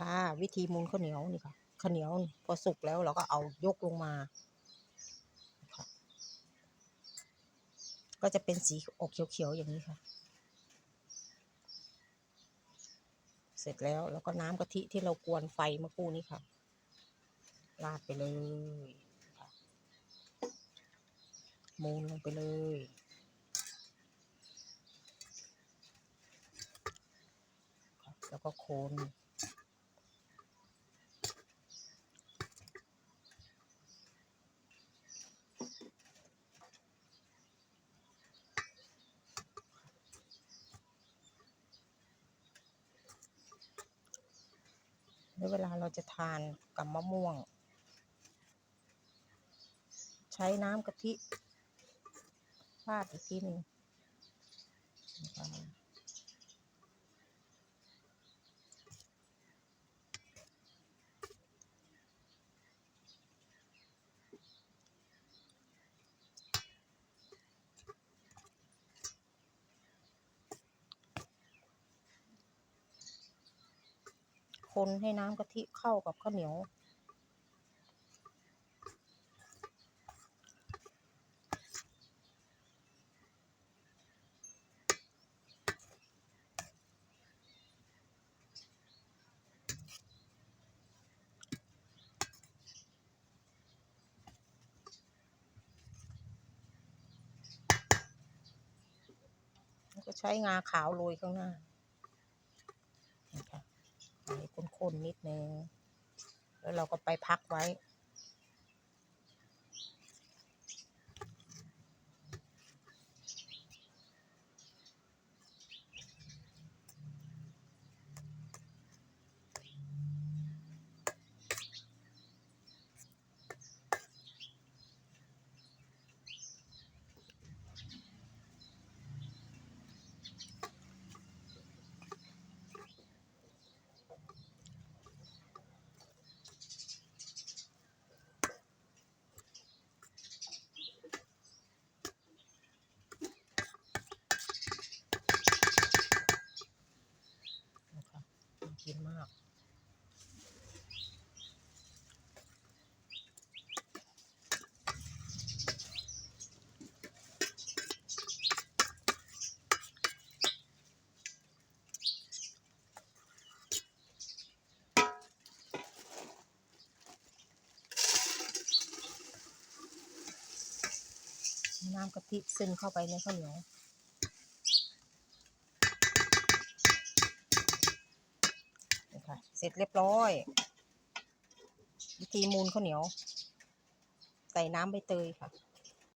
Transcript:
ค่ะ วิธีมูลข้าวเหนียวนี่ค่ะข้าวเหนียวพอสุกแล้วเราก็เอายกลงมา ก็จะเป็นสีออกเขียวๆอย่างนี้ค่ะ เสร็จแล้วแล้วก็น้ำกะทิที่เรากวนไฟเมื่อกี้นี้ค่ะราดไปเลยมูนลงไปเลย แล้วก็โคน แล้วเวลาเราจะทานกับมะม่วง ใช้น้ำกะทิราดอีกทีหนึ่ง คนให้น้ำกะทิเข้ากับข้าวเหนียวแล้วก็ใช้งาขาวโรยข้างหน้านะคะให้ ข้นนิดนึง แล้วเราก็ไปพักไว้ น้ำกะทิซึมเข้าไปในข้าวเหนียวนะคะเสร็จเรียบร้อย วิธีมูนข้าวเหนียว ใส่น้ำใบเตยค่ะ